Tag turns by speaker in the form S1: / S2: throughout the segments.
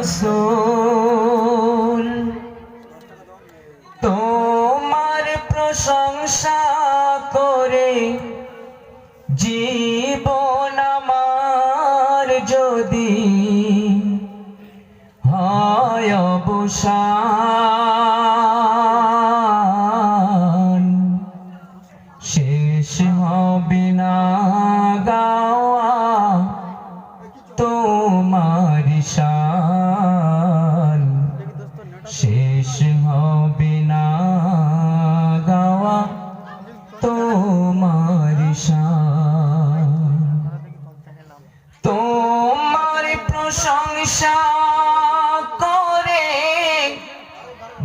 S1: রসুল। তোমার প্রশংসা করে জীবন আমার যদি হয় অবসান শেষ হবে না গা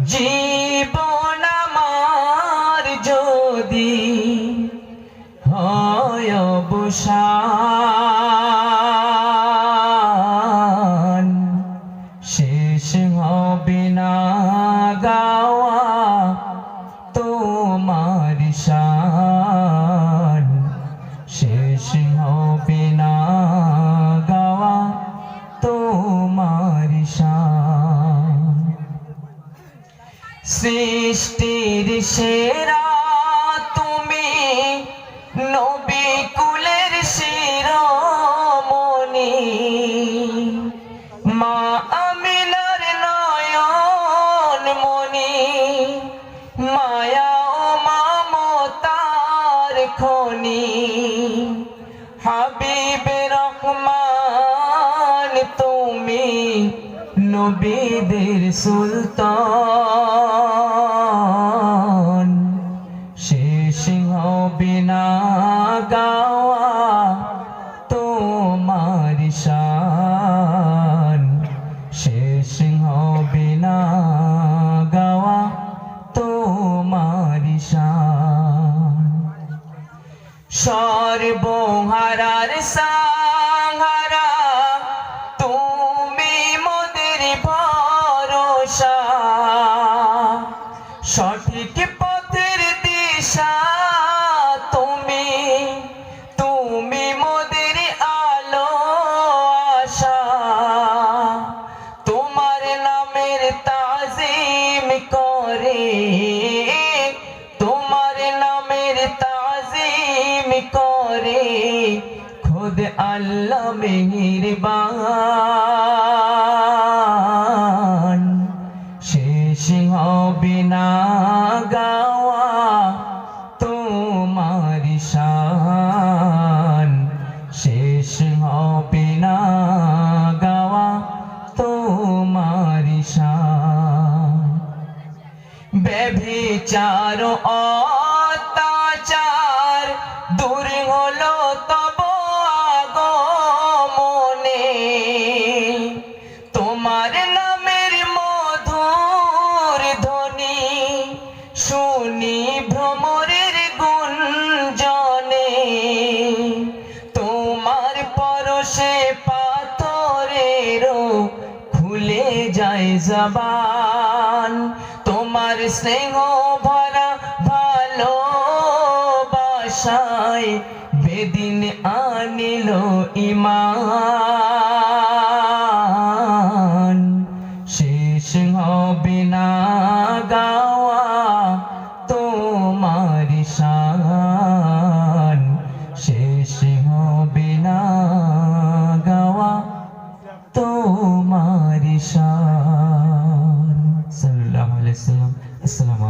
S1: জীবন আমার যদি হয় অবসান সৃষ্টির সেরা, তুমি নবী কুলের শিরোমণি। মা আমিনার নয়ন মনি মায়া ও মামতার খনি। হাবিবে রহমান, তুমি নবীদের সুলতান। সর্বহারার সাহারা করে, খুদ আল্লাহ মেহেরবান। শেষ হবে না গাওয়া তোমার শান। শেষ হবে না গাওয়া তোমার শান। ব্যভিচার অত্যাচার তব তোমার নামের মধুর ধ্বনি শুনি তোমার যায় জবান। তোমার স্নেহ ভরা ভালোবাসায় বেদিন আনিল ইমান শেষ হবে না গাওয়া তোমার শান। শেষ হবে না গাওয়া তোমার শান। সাল্লাল্লাহু আলাইহি ওয়াসাল্লাম। আসসালামু